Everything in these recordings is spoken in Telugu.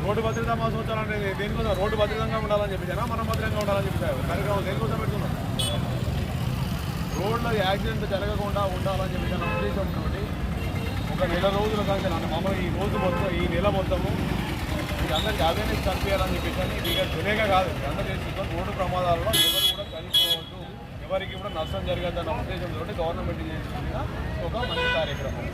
రోడ్డు భద్రత మహోత్సవం అంటే దేనికోసం? రోడ్డు భద్రతంగా ఉండాలని చెప్పి మనం భద్రంగా ఉండాలని చెప్పారు. కార్యక్రమం దేనికోసం పెడుతున్నాం రోడ్లో యాక్సిడెంట్ జరగకుండా ఉండాలని చెప్పి నా ఉద్దేశం కాబట్టి ఒక నెల రోజుల కాదు నన్ను మమ్మల్ని ఈ రోజు మొత్తం ఈ నెల మొత్తము మీరందరికీ అవేర్నెస్ కనిపించాలని చెప్పేసి ఇది తెలియక కాదు. అందరూ రోడ్డు ప్రమాదాల్లో ఎవరికి కూడా నష్టం జరగద్దన్న ఉద్దేశంతో గవర్నమెంట్ చేసిన ఒక మంచి కార్యక్రమం.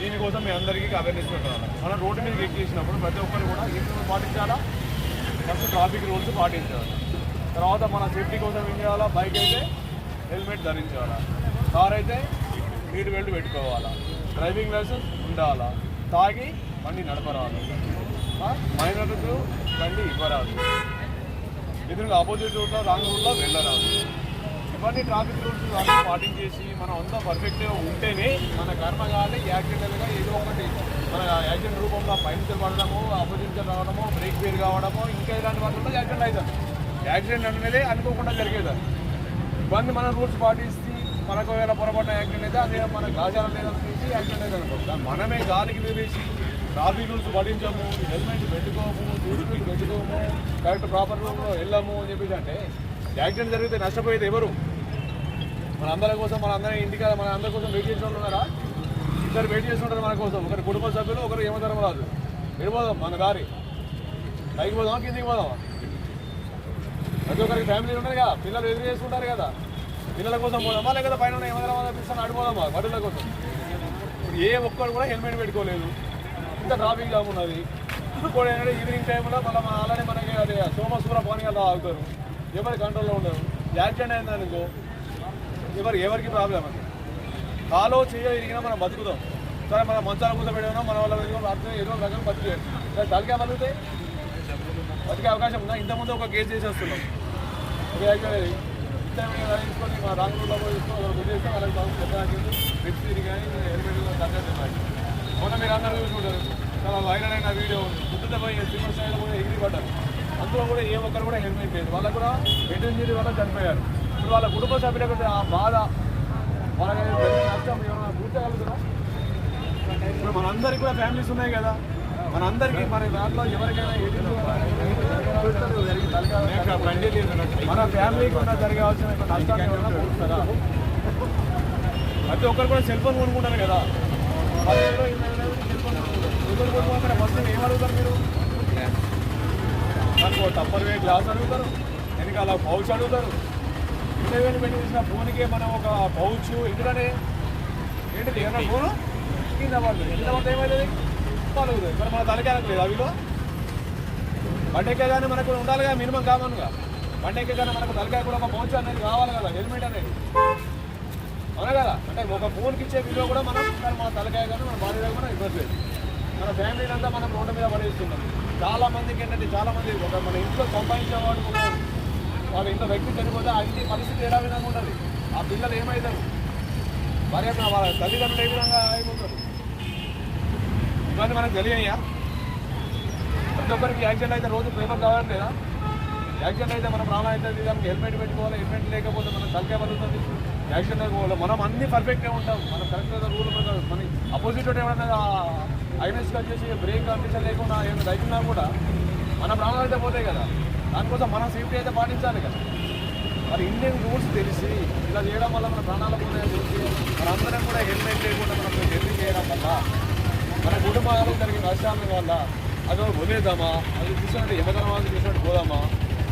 దీనికోసం మీ అందరికీ అవేర్నెస్ పెట్టాలి మనం రోడ్డు మీద ఎక్కేసినప్పుడు ప్రతి ఒక్కరు కూడా ఏం పాటించాలా? ఫస్ట్ ట్రాఫిక్ రూల్స్ పాటించాలి. తర్వాత మన సేఫ్టీ కోసం ఏం చేయాలా? బైక్ అయితే హెల్మెట్ ధరించాలా? కార్ అయితే నీటి బెల్ట్ పెట్టుకోవాలా? డ్రైవింగ్ లైసెన్స్ ఉండాలా? తాగి బండి నడపరాదు. మైనర్కు బండి ఇవ్వరాదు. ఎదురుగా ఆపోజిట్ రూట్లో రాంగ్ రూట్లో వెళ్ళరాదు. ఇవన్నీ ట్రాఫిక్ రూల్స్ అన్నీ పాటించేసి మనం అంతా పర్ఫెక్ట్గా ఉంటేనే మన కర్మగాలి యాక్సిడెంటల్గా ఏదో ఒకటి మన యాక్సిడెంట్ రూపంలో పైన పడడము ఆపోజిట్ రావడము బ్రేక్ ఫెయిల్ కావడము ఇంకా ఇలాంటి వాటిలో యాక్సిడెంట్ అవుతుంది. యాక్సిడెంట్ అనేది అనుకోకుండా జరిగేది. ఇవన్నీ మన రూల్స్ పాటిస్తే మనకు వేరే పొరపాటు యాక్సిడెంట్ అయితే అదే మన గాజాల మీద యాక్సిడెంట్ అయితే అనుకో మనమే గాలికి వేసి ట్రాఫిక్ రూల్స్ పాటించము హెల్మెట్ పెట్టుకోము సీట్ పెట్టుకోము కరెక్ట్ ప్రాపర్ రూమ్లో వెళ్ళము అని చెప్పేసి అంటే యాక్సిడెంట్ జరిగితే నష్టపోయేది ఎవరు? మన అందరి కోసం మన అందరి ఇంటికి మన అందరి కోసం వెయిట్ చేసిన ఉన్నారా? ఇద్దరు వెయిట్ చేస్తుంటారు మన కోసం. ఒకరి కుటుంబ సభ్యులు ఒకరు యమధర్మరాజు. వెళ్ళిపోదాం మన దారి. పైకి పోదామా? కిందికి పోదామా? ప్రతి ఒక్కరికి ఫ్యామిలీ ఉన్నది కదా. పిల్లలు ఎదురు చేసుకుంటారు కదా. పిల్లల కోసం పోదామా? లేకపోతే పైన ఉన్న యమధర్మరాజు పిలుస్తాను ఆడిపోదామా బడుల కోసం. ఏ ఒక్కరు కూడా హెల్మెట్ పెట్టుకోలేదు. ఇంత ట్రాఫిక్ జామ్ ఉన్నది. ఇప్పుడు ఏంటంటే ఈవినింగ్ టైంలో మళ్ళీ అలానే మనకి అది సోమసూర పానీయాలు తాగుతారు. ఎవరి కంట్రోల్లో ఉండదు యాక్సిడెంట్ అయిందనుకో ఎవరు ఎవరికి ప్రాబ్లం అది? కాలో చేయ ఇరిగినా మనం బతుకుతాం. సరే మన మంచాల కూత పెట్టినా మన వాళ్ళ అర్థం ఏదో రకం బతికేది సరే తలకే బతికితే బతికే అవకాశం ఉందా? ఇంతకుముందు ఒక కేసు చేసేస్తున్నాం. ఒక యాక్సిడెంట్ తీసుకొని మా రాంగూరులో పోయి తీసుకొని ఒక గుర్తు చేస్తే కానీ హెల్మెట్ తగ్గట్టు మొన్న మీరు అందరూ చూసుకుంటారు. చాలా వైరల్ అయిన వీడియో గుర్తుతో పోయి సినిమా స్థాయిలో కూడా ఎగిరి పడ్డారు. అందులో కూడా ఏ ఒక్కరు కూడా హెల్మెట్ లేదు. వాళ్ళకు కూడా హెడ్ ఇంజరీ వల్ల చనిపోయారు. ఇప్పుడు వాళ్ళ కుటుంబ సభ్యులకు ఆ బాధ వాళ్ళకి నష్టం ఏమైనా పూర్తగలుగుతారా ఇప్పుడు మనందరికీ కూడా ఫ్యామిలీస్ ఉన్నాయి కదా. మనందరికీ మన దాంట్లో ఎవరికైనా మన ఫ్యామిలీకి ఉన్న జరగాల్సిన నష్టాన్ని ఏమైనా పూడుస్తారా ప్రతి ఒక్కరు కూడా సెల్ ఫోన్ కొనుక్కుంటారు కదా. సెల్ ఫోన్ కొనుక్కుంటారు. ఫస్ట్ ఏం అడుగుతారు మీరు? నాకు టప్పర్ వే గ్లాస్ అడుగుతారు వెనకాల పౌచ్ అడుగుతారు. వేలు పెట్టి తీసిన ఫోన్కే మనం ఒక పౌచ్ ఎందుకని ఏంటిది ఏమన్నా ఫోను? కింద పడుతుంది కింద పడితే ఏమవుతుంది పలుకుతుంది మరి మన తలకాయలకు లేదు అవిలో బండెక్కే కానీ మనకు ఉండాలి కదా మినిమం కామన్గా బండెక్కే కానీ మనకు తలకాయ కూడా ఒక పౌచ్ అనేది కావాలి కదా హెల్మెట్ అనేది. అవునా కదా? అంటే ఒక ఫోన్కి ఇచ్చే విలువ కూడా మనం మన తలకాయ కానీ మన బాడీ కూడా ఇవ్వట్లేదు. మన ఫ్యామిలీని అంతా మనం రోడ్డు మీద పడేస్తున్నాం. చాలా మందికి ఏంటంటే చాలా మంది ఒక మన ఇంట్లో సంపాదించేవాడు వాళ్ళ వాడు ఇంట్లో వ్యక్తి చనిపోతే ఆ ఇంటి పరిస్థితి ఎలా విధంగా ఉంటుంది? ఆ పిల్లలు ఏమవుతారు మరి వాళ్ళ తల్లిదండ్రులు ఏ విధంగా అయిపోతారు? ఇవన్నీ మనకు తెలియనియా? ప్రతి ఒక్కరికి యాక్సిడెంట్ అయితే రోజు పేపర్ కావట్లేదా యాక్సిడెంట్ అయితే మన ప్రాణం అవుతుంది దానికి హెల్మెట్ పెట్టుకోవాలి హెల్మెట్ లేకపోతే మన తలకాయ పడుతుంది యాక్సిడెంట్ అయిపోవాలి మనం అన్ని పర్ఫెక్ట్గా ఉంటాం. మనం కరెక్ట్గా రూల్ మన అపోజిట్ ఏమైనా ఐనెస్ వచ్చేసి బ్రేక్ కండిషన్ లేకుండా ఏమైనా తగ్గినా కూడా మన ప్రాణాలు అయితే పోతాయి కదా. దానికోసం మనం సేఫ్టీ అయితే పాటించాలి కదా. మరి ఇండియన్ రూల్స్ తెలిసి ఇలా చేయడం వల్ల మన ప్రాణాలు పోతాయని తెలిసి మనందరం కూడా హెల్మెట్ లేకుండా మనం జర్నీ చేయడం వల్ల మన కుటుంబాలకు జరిగిన నష్టాల వల్ల అది వదిలేద్దామా అది చూసినట్టు యమధర్మాన్ని చూసినట్టు పోదామా?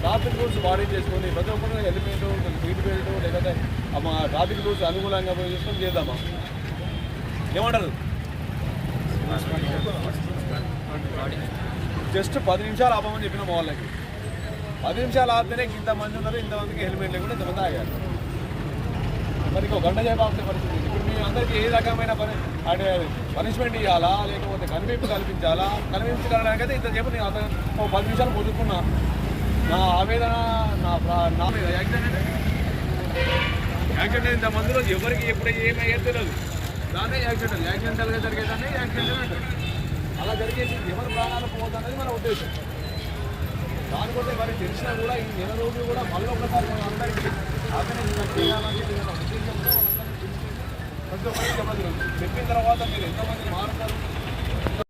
ట్రాఫిక్ రూల్స్ బాడీ చేసుకొని ప్రతి ఒక్కరు హెల్మెట్ సీట్ బెల్ట్ లేకపోతే మా ట్రాఫిక్ రూల్స్ అనుకూలంగా పోయి చేసుకొని చేద్దామా? ఏమంటారు? జస్ట్ పది నిమిషాలు ఆపమని చెప్పిన మా వాళ్ళకి. పది నిమిషాలు ఆపితేనే ఇంతమంది ఉన్నారు ఇంతమందికి హెల్మెట్ లేకుండా ఇంతమంది ఆగారు. మరి ఇంకో గంట సేపు ఆపితే పరిస్థితి ఇప్పుడు మీ అందరికీ ఏ రకమైన పని అంటే పనిష్మెంట్ ఇవ్వాలా లేకపోతే కనిపింపు కల్పించాలా? కనిపించడానికి అయితే ఇంతసేపు నేను అతను ఓ పది నిమిషాలు పొదుకున్నా నా ఆవేదన నా ప్రా- నా యాక్సిడెంట్ యాక్సిడెంట్ ఇంతమందిలో ఎవరికి ఎప్పుడు ఏమయ్యేది తెలియదు. దాన్నే యాక్సిడెంట్ యాక్సిడెంటల్గా జరిగేదాన్ని యాక్సిడెంట్ అలా జరిగేసి ఎవరి ప్రాణాలు పోతుందనేది మన ఉద్దేశం. దానికోసం మరి తెలిసినా కూడా ఈ నెల రోజులు కూడా మళ్ళీ ఒకసారి మనం అందరికీ ఆర్గనైజ్ చేయాలని ఉద్దేశంతో మనందరికీ తెలిసి ప్రతి ఒక్కరికి చెప్పిన తర్వాత మీరు ఎంతమంది మారుతారు